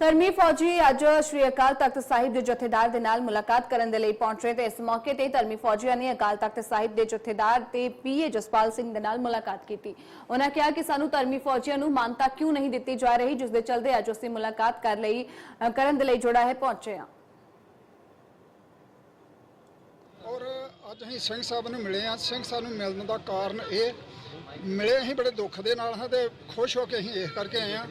ਧਰਮੀ ਫੌਜੀ ਅੱਜ ਸ਼੍ਰੀ ਅਕਾਲ ਤਖਤ ਸਾਹਿਬ ਦੇ ਜਥੇਦਾਰ ਦੇ ਨਾਲ ਮੁਲਾਕਾਤ ਕਰਨ ਦੇ ਲਈ ਪਹੁੰਚੇ ਤੇ ਇਸ ਮੌਕੇ ਤੇ ਧਰਮੀ ਫੌਜੀਆਂ ਨੇ ਅਕਾਲ ਤਖਤ ਸਾਹਿਬ ਦੇ ਜਥੇਦਾਰ ਤੇ ਪੀਏ ਜਸਪਾਲ ਸਿੰਘ ਦੇ ਨਾਲ ਮੁਲਾਕਾਤ ਕੀਤੀ। ਉਹਨਾਂ ਕਿਹਾ ਕਿ ਸਾਨੂੰ ਧਰਮੀ ਫੌਜੀਆਂ ਨੂੰ ਮਾਨਤਾ ਕਿਉਂ ਨਹੀਂ ਦਿੱਤੀ ਜਾ ਰਹੀ, ਜਿਸ ਦੇ ਚਲਦੇ ਅੱਜ ਅਸੀਂ ਮੁਲਾਕਾਤ ਕਰ ਲਈ ਕਰਨ ਦੇ ਲਈ ਜੁੜਾ ਹੈ, ਪਹੁੰਚੇ ਹਾਂ ਔਰ ਅੱਜ ਅਸੀਂ ਸਿੰਘ ਸਾਹਿਬ ਨੂੰ ਮਿਲੇ ਆ ਸਿੰਘ ਸਾਹਿਬ ਨੂੰ ਮਿਲਣ ਦਾ ਕਾਰਨ ਇਹ ਮਿਲੇ ਅਸੀਂ ਬੜੇ ਦੁੱਖ ਦੇ ਨਾਲ ਹਾਂ ਤੇ ਖੁਸ਼ ਹੋ ਕੇ ਅਸੀਂ ਇਸ ਕਰਕੇ ਆਏ ਆ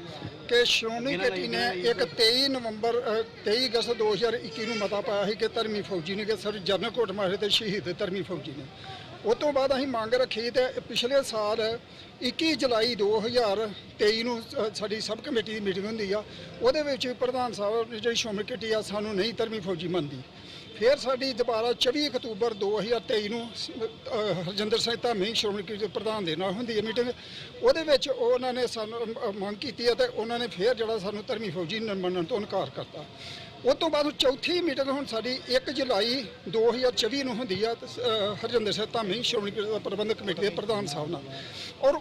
ਕਿ ਸ਼੍ਰੋਮਣੀ ਕਮੇਟੀ ਨੇ ਇੱਕ 23 ਨਵੰਬਰ ਅ, 23 ਅਗਸਤ 2021 ਨੂੰ ਮਤਾ ਪਾਇਆ ਸੀ ਕਿ ਧਰਮੀ ਫੌਜੀ ਨੇ ਕਿ ਸਰ ਜਨਰਲ ਕੋਟ ਮਾਰੇ ਤੇ ਸ਼ਹੀਦ ਧਰਮੀ ਫੌਜੀ ਨੇ। ਉਸ ਤੋਂ ਬਾਅਦ ਅਸੀਂ ਮੰਗ ਰੱਖੀ ਤੇ ਪਿਛਲੇ ਸਾਲ 21 ਜੁਲਾਈ 2023 ਨੂੰ ਅ, ਸਾਡੀ ਸਬ ਕਮੇਟੀ ਦੀ ਮੀਟਿੰਗ ਹੁੰਦੀ ਆ। ਉਹਦੇ ਵਿੱਚ ਪ੍ਰਧਾਨ ਸਾਹਿਬ ਜਿਹੜੀ ਸ਼੍ਰੋਮਣੀ ਕਮੇਟੀ ਆ ਸਾਨੂੰ ਨਹੀਂ ਧਰਮੀ ਫੌਜੀ ਮੰਨਦੀ। ਫਿਰ ਸਾਡੀ ਦੁਬਾਰਾ 24 ਅਕਤੂਬਰ 2023 ਨੂੰ ਸ- ਅਹ ਹਰਜਿੰਦਰ ਸਿੰਘ ਧਾਮੀ ਸ਼੍ਰੋਮਣੀ ਕਮੇਟੀ ਦੇ ਪ੍ਰਧਾਨ ਦੇ ਨਾਲ ਹੁੰਦੀ ਹੈ ਮੀਟਿੰਗ। ਉਹਦੇ ਵਿੱਚ ਉਹਨਾਂ ਨੇ ਸਾਨੂੰ ਅਹ ਮੰਗ ਕੀਤੀ ਹੈ ਤੇ ਉਹਨਾਂ ਨੇ ਫਿਰ ਜਿਹੜਾ ਸਾਨੂੰ ਧਰਮੀ ਫੌਜੀ ਨ- ਮੰਨਣ ਤੋਂ ਇਨਕਾਰ ਕਰਤਾ। ਉਹ ਤੋਂ ਬਾਅਦ ਚੌਥੀ ਮੀਟਿੰਗ ਹੁਣ ਸਾਡੀ 1 ਜੁਲਾਈ 2024 ਨੂੰ ਹੁੰਦੀ ਆ ਤੇ ਸ- ਅਹ ਹਰਜਿੰਦਰ ਸਿੰਘ ਧਾਮੀ ਸ਼੍ਰੋਮਣੀ ਕਮੇਟੀ ਦਾ ਪ੍ਰਬੰਧਕ ਕਮੇਟੀ ਦੇ ਪ੍ਰਧਾਨ ਸਾਹਿਬ ਨਾਲ। ਔਰ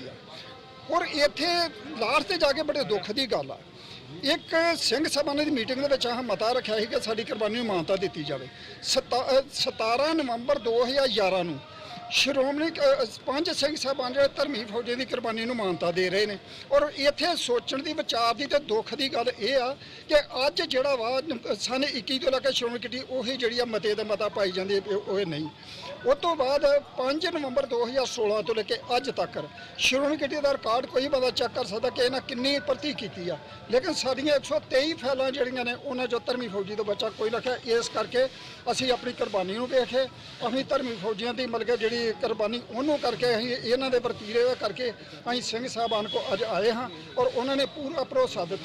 ਸ਼ਲਾਘਾ ਆ। ਔਰ ਇੱਥੇ ਲਾਸਟ ਤੇ ਜਾ ਕੇ ਬੜੇ ਦੁੱਖ ਦੀ ਗੱਲ ਆ। ਇੱਕ ਸਿੰਘ ਸਭਾ ਦੀ ਮੀਟਿੰਗ ਦੇ ਵਿੱਚ ਆਹ ਮਤਾ ਰੱਖਿਆ ਸੀ ਕਿ ਸਾਡੀ ਕੁਰਬਾਨੀ ਨੂੰ ਮਾਨਤਾ ਦਿੱਤੀ ਜਾਵੇ। ਸਤਾ- ਅ, 17 ਨਵੰਬਰ 2011 ਨੂੰ ਸ਼੍ਰੋਮਣੀ ਕ- ਅ, ਪੰਜ ਸਿੰਘ ਸਾਹਿਬਾਨ ਜਿਹੜੇ ਧਰਮੀ ਫੌਜੀ ਦੀ ਕੁਰਬਾਨੀ ਨੂੰ ਮਾਨਤਾ ਦੇ ਰਹੇ ਨੇ ਔਰ ਇੱਥੇ ਸੋਚਣ ਦੀ ਵਿਚਾਰ ਦੀ ਤੇ ਦੁੱਖ ਦੀ ਗੱਲ ਇਹ ਆ ਕਿ ਅੱਜ ਜਿਹੜਾ ਵਾ ਸਨ 21 ਤੋਂ ਲੈ ਕੇ ਸ਼੍ਰੋਮਣੀ ਕਮੇਟੀ ਉਹੀ ਜਿਹੜੀ ਆ ਮਤੇ ਦਾ ਮਤਾ ਪਾਈ ਜਾਂਦੀ ਹੈ ਉਹ ਇਹ ਨਹੀਂ। ਉਹ ਤੋਂ ਬਾਅਦ 5 ਨਵੰਬਰ 2016 ਤੋਂ ਲੈ ਕੇ ਅੱਜ ਤੱਕ ਸ਼੍ਰੋਮਣੀ ਕਮੇਟੀ ਦਾ ਰਿਕਾਰਡ ਕੋਈ ਬੰਦਾ ਚੈੱਕ ਕਰ ਸਕਦਾ ਕਿ ਇਹਨਾਂ ਕਿੰਨੀ ਭਰਤੀ ਕੀਤੀ ਆ। ਲੇਕਿਨ ਸਾਡੀਆਂ 123 ਫੈਲਾਂ ਜਿਹੜੀਆਂ ਨੇ ਉਹਨਾਂ ਚੋਂ ਧਰਮੀ ਫੌਜੀ ਤੋਂ ਬੱਚਾ ਕੋਈ ਰੱਖਿਆ ਇਸ ਕਰਕੇ ਅਸੀਂ ਆਪਣੀ ਕੁਰਬਾਨੀ ਨੂੰ ਵੇਖੇ ਅਸੀਂ ਧਰਮੀ ਫੌਜੀਆਂ ਦੀ ਮਤਲਬ ਕਿ ਜਿਹੜੀ ਕੁਰਬਾਨੀ ਉਹਨੂੰ ਕਰਕੇ ਅਸੀਂ ਇਹਨਾਂ ਦੇ ਵਰਤੀਰੇ ਕਰਕੇ ਅਸੀਂ ਸਿੰਘ ਸਾਹਿਬਾਨ ਕੋ ਅੱਜ ਆਏ ਹਾਂ ਔਰ ਉਹਨਾਂ ਨੇ ਪੂਰਾ ਭਰੋਸਾ ਦਿੱਤਾ।